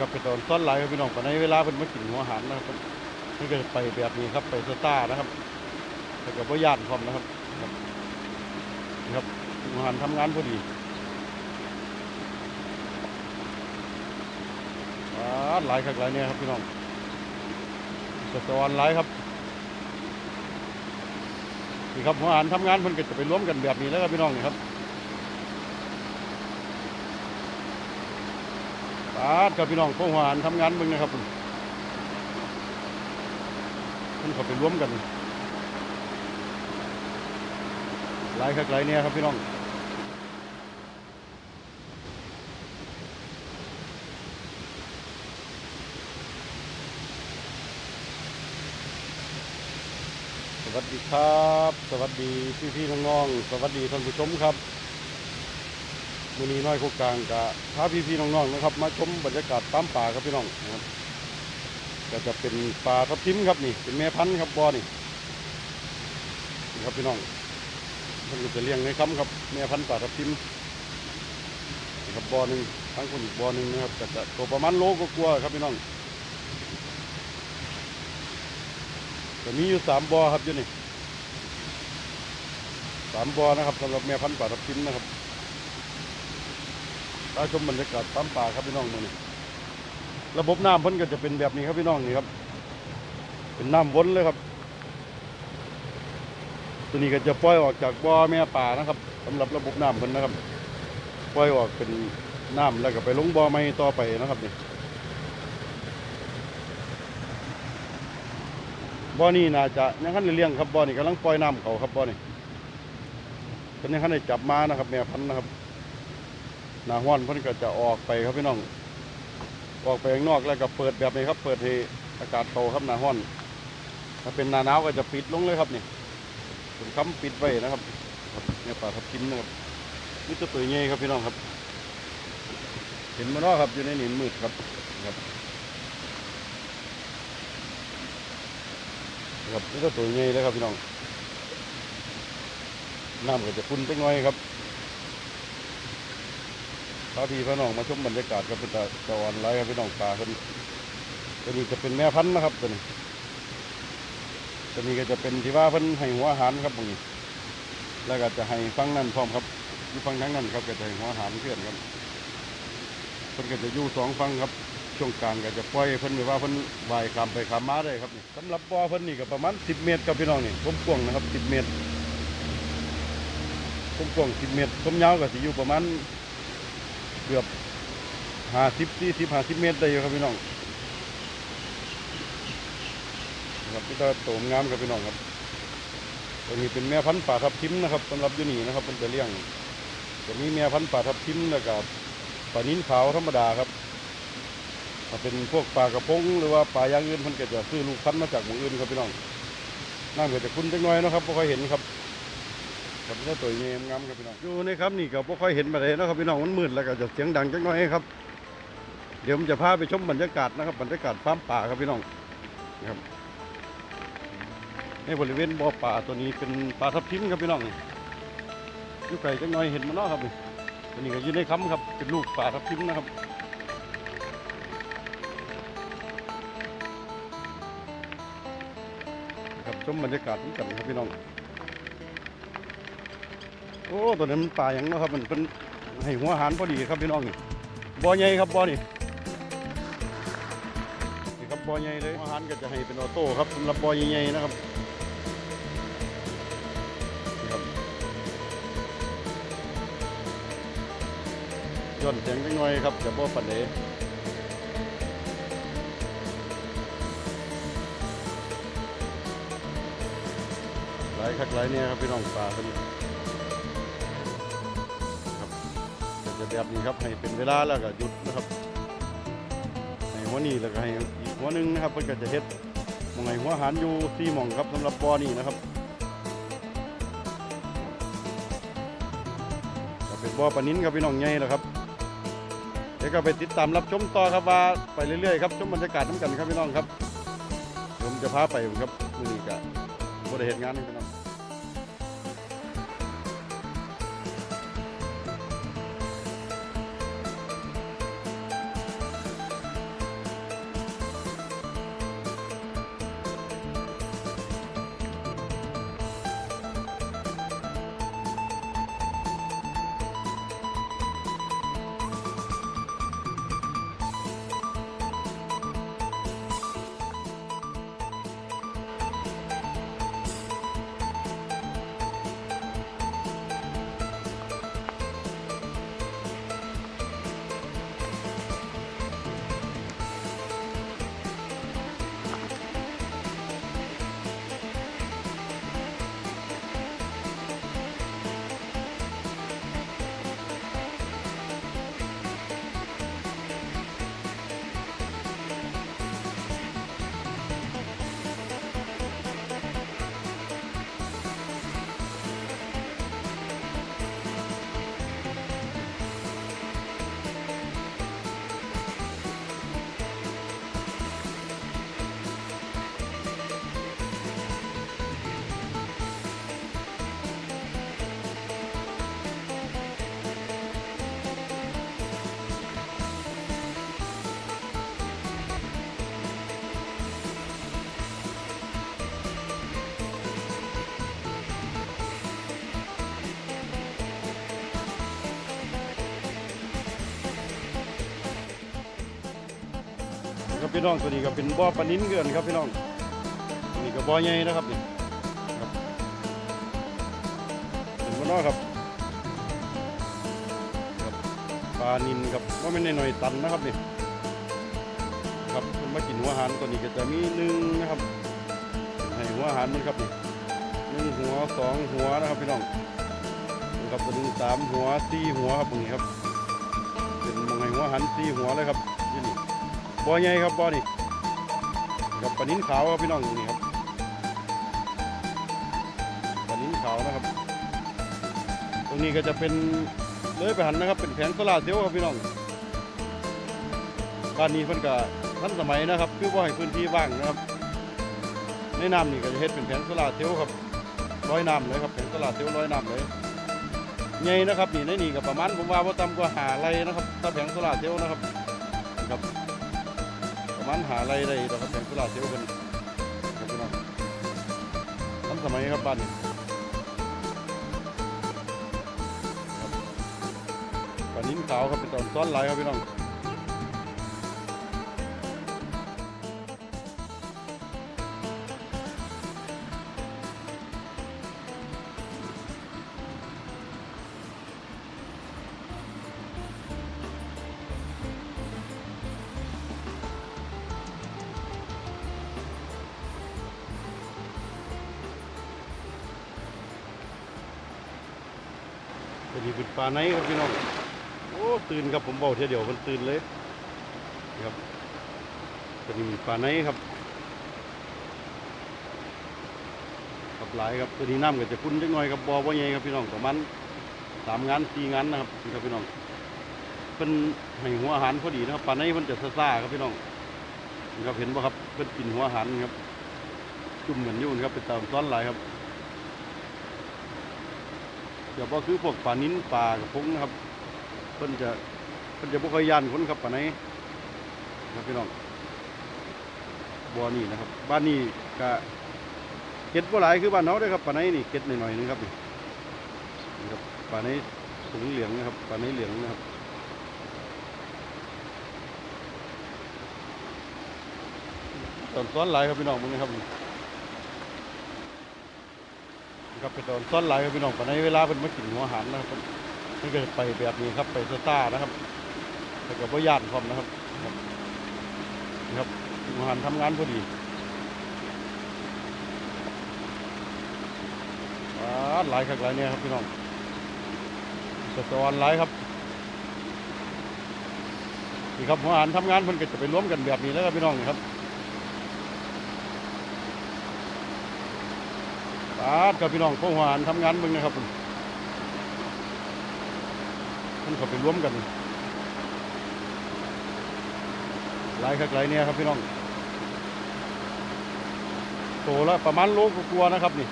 ครับไปตอนซ้อนหลครับพี่น้องปานในเวลาเพิ่นมากินหัวหารนะครับนี่ก็จะไปแบบนี้ครับไปสตาร์นะครับแล้วก็บ่ยานพร้อมนะครับครับนี่ครับหัวหารทำงานพอดีอ่าหลายครับหลายเนี่ยครับพี่น้องสตอนหลายครับนี่ครับหัวหารทำงานเพิ่นก็จะไปร่วมกันแบบนี้แล้วครับพี่น้องนี่ครับ ปาดกับพี่น้องพวกหวานทำงานมึงนะครับคุณคุณเขาไปร่วมกันหลายคักหลายเนี่ยครับพี่น้องสวัสดีครับ สวัสดีพี่พี่น้องๆสวัสดีท่านผู้ชมครับ มือนี้น้อยโคกกลางกะพาพี่พี่ๆน้องๆนะครับ มาชมบรรยากาศตามป่าครับพี่น้องนะครับก็จะเป็นปลาทับทิมครับนี่เป็นแม่พันธุ์ครับบอนี่นี่ครับพี่น้องมันก็จะเลี้ยงในคำครับแม่พันธุ์ปลาทับทิมนี่ครับบอหนึ่งทั้งคนอีกบอหนึ่งนะครับก็จะตัวประมาณโลก็กลัวครับพี่น้องก็มีอยู่สามบอครับอยู่นี่สามบอนะครับสำหรับแม่พันธุ์ปลาทับทิมนะครับ ตาชมบรรยากาศตามป่าครับพี่น้องมือนี้ระบบน้ำเพิ่นก็จะเป็นแบบนี้ครับพี่น้องนี่ครับ เป็นน้ำวนเลยครับ ตัวนี้ก็จะปล่อยออกจากบ่อแม่ป่านะครับสำหรับระบบน้ำเพิ่นนะครับปล่อยออกเป็นน้ำแล้วก็ไปลงบ่อใหม่ต่อไปนะครับนี่บ่อนี้น่าจะยังคันเลี้ยงครับบ่อนี้กำลังปล่อยน้ำเขาครับบ่อนี้เพิ่นยังคันได้จับมานะครับแม่พันนะครับ นาห้อนเพิ่นก็จะออกไปครับพี่น้อง ออกไปข้างนอกแล้วก็เปิดแบบนี้ครับ เปิดให้อากาศเข้าครับนาห้อน ถ้าเป็นหนาหนาวก็จะปิดลงเลยครับนี่เป็นค้ำปิดไว้นะครับเนี่ยปลาทับทิมนะครับนี่ตัวตัวใหญ่ครับพี่น้องครับ เห็นมันเนาะครับอยู่ในหนินมืดครับครับครับนี่ตัวตัวใหญ่เลยครับพี่น้องน้ำก็จะคุ้นไปหน่อยครับ พาพี่พี่น้องมาชมบรรยากาศกับเป็นตาตะวันไลครับพี่น้องปลาคนตัวนี้จะเป็นแม่พันธุ์นะครับตัวนี้ตัวนี้ก็จะเป็นที่ว่าเพิ่นให้หัวอาหารครับตรงนี้ แล้วก็จะให้ฟังนั่นพร้อมครับอยู่ฟังทั้งนั้นครับก็จะให้หัวอาหารเพื่อนครับเพิ่นก็จะอยู่สองฟังครับ ช่วงกลางก็จะปล่อยเพิ่นไว้ว่าเพิ่นว่ายข้ามไปข้ามมาได้ครับนี่สำหรับบ่อเพิ่นนี่ก็ประมาณ10เมตรครับพี่น้องนี่ผมกว้างนะครับ10เมตรผมกว้าง10เมตรผมยาวก็สิอยู่ประมาณ เกือบห้าสิบสี่สิบห้าสิบเมตรได้อยู่ครับพี่น้องครับพี่ตาโตมงามครับพี่น้องครับตัวนี้เป็นแม่พันธุ์ป่าทับทิมนะครับสำหรับยูนี่นะครับเป็นจะเลี้ยงตัวนี้แม่พันธุ์ป่าทับทิมแล้วก็ปลานิ้นขาวธรรมดาครับถ้าเป็นพวกปลากระพงหรือว่าปลาย่างอื่นมันก็จะซื้อลูกพันธุ์มาจากหมู่อื่นครับพี่น้องน่าเก็จะคุ้นจังน้อยนะครับไม่ค่อยเห็นครับ ครับนี่ตัวเงี้ยงามครับพี่น้องอยู่ในครับนี่ก็บ่ค่อยเห็นมาเลยนะครับพี่น้องมันมืดแล้วก็จะเสียงดังจังน้อยครับเดี๋ยวผมจะพาไปชมบรรยากาศนะครับบรรยากาศฟาร์มป่าครับพี่น้องนะครับในบริเวณบ่อป่าตัวนี้เป็นปลาทับทิมครับพี่น้องอยู่ไกลจังน้อยเห็นมันเนาะครับนี่ตัวนี้ก็อยู่ในคำครับเป็นลูกปลาทับทิมนะครับครับชมบรรยากาศนี้กันครับพี่น้อง อ้ตัวนั้นมันปลาอย่างนะครับมันเป็นให้หัวหารพอดีครับพี่น้องนี่บ่อใหญ่ครับบ่อนี่นี่ครับบ่อใหญ่เลยหัวหารก็จะให้เป็นออโต้ครับสำหรับบ่อใหญ่ๆนะครับนี่ครับยอนเสียงจังหน่อยครับจะบ่ปันเดหลายคักหลายเนี่ยครับพี่น้องปลาตัวนี้ แบบนี้ครับให้เป็นเวลาแล้วก็หยุดนะครับให้หัวนี้แล้วก็ให้อีกหัวหนึงนะครับเพื่อก็จะเฮ็ดมองให้หัวหารอยู่สี่มองครับสำหรับบ่อนี้นะครับก็เป็นบ่อปลานิ้นครับพี่น้องใหญ่แล้วครับเดี๋ยวก็ไปติดตามรับชมต่อครับว่าไปเรื่อยๆครับชมบรรยากาศน้ำกันครับพี่น้องครับผมจะพาไปครับนี้ก็บ่ได้เฮ็ดงานให้พี่น้อง ครับพี่น้องตัวนี้ก็เป็นบ่อปลานิ้นเกินครับพี่น้องนี่ก็บ่อใหญ่นะครับนี่ครับเป็นบ่อน้อยครับครับปลานินครับว่าไม่ในหน่อยตันนะครับนี่ครับมันมากินหัวอาหารตัวนี้ก็จะมีหนึ่งนะครับให้หัวอาหารมันครับนี่หนึ่งหัวสองหัวนะครับพี่น้องนะครับตัวหนึงสามหัวสี่หัวครับตรงนี้ครับเป็นมองให้หัวอาหารสี่หัวเลยครับ บ่อใหญ่ครับบ่อนี่กับปลานิ้นขาวครับพี่น้องนี่ครับปลานิ้นขาวนะครับ ตรงนี้ก็จะเป็นเลยไปหันนะครับ เป็นแผงโซลาร์เซลล์ครับพี่น้องบ้านนี้เพิ่นก็ทันสมัยนะครับ คือบ่ให้พื้นที่ว่างนะครับในน้ำนี่ก็จะเฮ็ดเป็นแผงโซลาร์เซลล์ครับร้อยน้ำเลยครับแผงโซลาร์เซลล์ร้อยน้ำเลยใหญ่นะครับนี่ในนี่ก็ประมาณผมว่าบ่ต่ำกว่าหาไรนะครับถ้าแผงโซลาร์เซลล์นะครับครับ มานหาอะไรได้ดอกครับแผงโซลาร์เสียวกันครับพี่น้องทันสมัยครับบ้านนี้ปลานิ้มขาวครับเป็นตอนซ้อนหลายครับพี่น้อง ตัวนี้เป็นปลาไหนครับพี่น้อง โอ้ ตื่นครับผมบอกเทียเดียวมันตื่นเลยนะครับตัวนี้เป็นปลาไหนครับครับหลายครับตัวนี้น้ำก็จะคุ้นจักน่อยครับบอว่าใหญ่ครับพี่น้องประมาณสามงานสี่งานนะครับนี่ครับพี่น้องเป็นให้หัวอาหารพอดีนะครับปลาไหนมันจะซ่าครับพี่น้องนี่ครับเห็นป่ะครับเป็นกินหัวอาหารครับจุ่มเหมือนยุ่นครับเป็นตามซ้อนหลายครับ เดี๋ยวบ่คือพวกปลานิ้นปลากระพงนะครับเพิ่นจะเพิ่นจะบ่ค่อยานคนครับปลาไหนครับพี่น้องบ่อนี่นะครับ บ้านนี้ก็เก็ดบ่หลายคือบ้านเฮาด้อครับปลาไหนนี่เก็ดหน่อยๆนึงครับนี่นะครับปลาไหนสูงเหลืองนะครับปลาไหนเหลืองนะครับตอนซ้อนหลายครับพี่น้องมึงนะครับนี่ ครับไปโดนซ่อนไหลายครับพี่น้องปานในเวลาเป็นมากินหัวหารนะครับมันก็จะไปแบบนี้ครับไปซ่าๆนะครับแต่กับว่ายานพร้อมนะครับครับนี่ครับหัวหารทำงานพอดีอ่าหลายครับหลายเนี่ยครับพี่น้องสะตอนหลายครับนี่ครับหัวหารทำงานมันก็จะไปร่วมกันแบบนี้แล้วครับพี่น้องครับ ปาดกับพี่น้องพวหวานทำงานมึงนะครับผมมันเขาไปร่วมกันหลายคักหลายเนี่ยครับพี่น้องโตละประมาณโลกกลัวนะครับนี่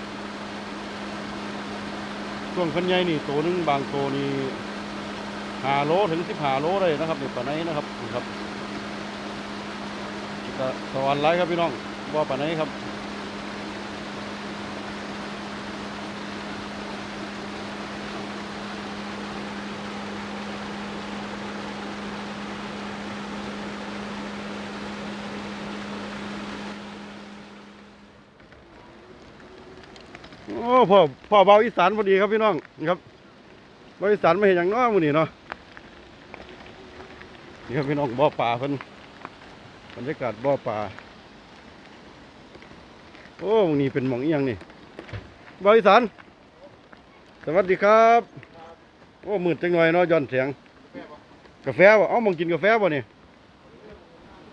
ช่วงขันใหญ่นี่โตหนึงบางโตนี่หาโลถึงสิบหาโลเลยนะครับนี่ปานไหนนะครับนี่ครับก็สวรรค์ไรครับพี่น้องว่าปานไหนครับ พ่อพ่อเบาอีสานพอดีครับพี่น้องนี่ครับเบาอีสานไม่เห็นอย่างน้อยมือนี่เนาะนี่ครับพี่น้องบ่อป่าเพิ่นบรรยากาศบ่อป่าโอ้มึงนี่เป็นหมองเอียงนี่เบาอีสานสวัสดีครับ โอ้มืดจังหน่อยเนาะย้อนเสียง กาแฟบ่เอ้ามองกินกาแฟบ่นี่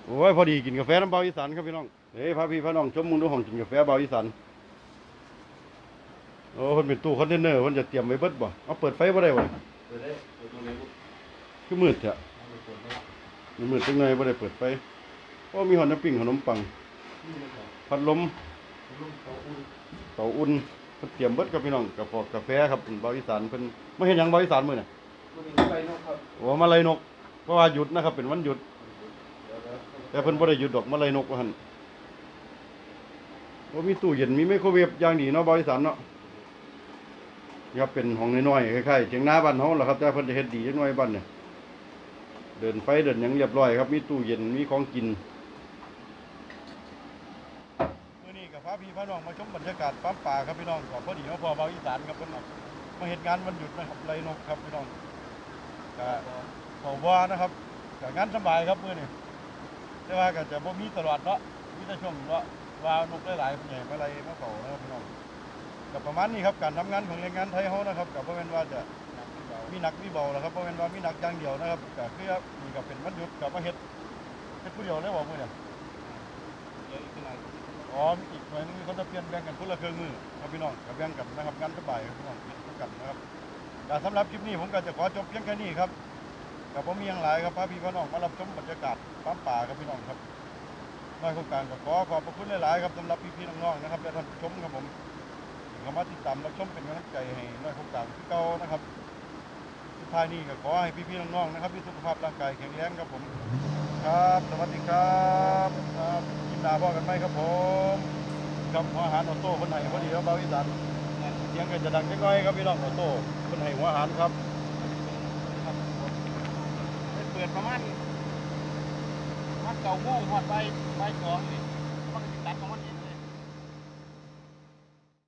โอ้ยพอดีกินกาแฟน้ำเบาอีสานครับพี่น้องเฮ้ยพาพี่พาน้องชมมึงดูห้องกินกาแฟเบาอีสาน โอ้คนเป็นตู้คอนเทนเนอร์คนจะเตรียมไว้เบิดบ่เอาเปิดไฟบ่ได้บ่เปิดได้เปิดตรงไหนบุ๊กคือมืดเถอะเอาไปเปิดได้มันมืดจังไงบ่ได้เปิดไฟโอ้มีหอนน้ำปิ้งขนมปังนี่มันก็พัดลมลุ่มเขาอุ่นเตาอุ่นเพิ่นเตรียมเบิดกับพี่น้องกาแฟกาแฟครับเป็นบาวอีสานเพิ่นไม่เห็นหยังบาวอีสานมื้อน่ะตัวนี้ไปนอกครับโอ้มาลัยนกเพราะว่าหยุดนะครับ เป็นวันหยุดเดี๋ยวเดี๋ยวแต่เพิ่นบ่ได้หยุดดอกมาลัยนกว่าหั่นโอ้มีตู้เย็นมีไมโครเวฟอย่างดีเนาะบาวอีสานเนาะนี่ ครับเป็นห้องน้อยๆคล้ายๆเชียงนาบ้านเขาแหละครับแต่เพิ่นจะเฮ็ดดีจังน้อยบ้านเนี่ยเดินไฟเดินยังเรียบร้อยครับมีตู้เย็นมีของกินเมื่อนี้กับพาพี่พาน้องมาชมบรรยากาศป้าป่าครับพี่น้องก็พอดีมาพอเบาอีสานครับพี่น้องมาเฮ็ดงานวันหยุดนะครับไรนกครับพี่น้องก็ขอบว่านะครับก็งานสบายครับเมื่อนี้แต่ว่าก็จะบ่มีตลอดเนาะมีแต่ช่วงเนาะวานกหลายๆผู้ใหญ่มาไรมาเก่านะครับพี่น้อง ก็ประมาณนี้ครับการทำงานของแรงงานไทยเฮานะครับก็บ่แม่นว่าจะมีหนักมีเบาแล้วครับเพราะเป็นว่ามีหนักอย่างเดียวนะครับก็คือนี่ก็เป็นวันหยุดกับมาเฮ็ดเฮ็ดผู้เดียวได้บ่มื้อเนี่ยเดี๋ยวอีกหน่อยอ๋อมีอีกหน่วยหนึงเขาจะเปลี่ยนแบ่งกันคนละเครื่องมือครับพี่น้องก็แบ่งกันนะครับงานสบายครับพี่น้องเฮ็ดกันนะครับก็สำหรับคลิปนี้ผมก็จะขอจบเพียงแค่นี้ครับก็บ่มีหยังหลายครับพาพี่พี่น้องมารับชมบรรยากาศปั๊มป่าครับพี่น้องครับน้อยโครงการก็ขอขอบพระคุณหลายๆครับสำหรับพี่ๆน้องๆนะครับและท่านผู้ชมครับผม ที่เข้ามาติดตามรับชมเป็นกำลังใจให้น้อยโครงการคือเก่านะครับสุดท้ายนี้ก็ขอให้พี่ๆน้องๆนะครับมีสุขภาพร่างกายแข็งแรงครับผมครับ สวัสดีครับครับกินดาพ่อกันไหมครับผมกับหัวอาหารออโต้คนไหนพอดีครับเบาอีสานเสียงก็จะดังน้อยครับพี่น้องออโต้คนไหนหัวอาหารครับเปิดประมาณมาณเก้าโมงหอดไปไปสองนี่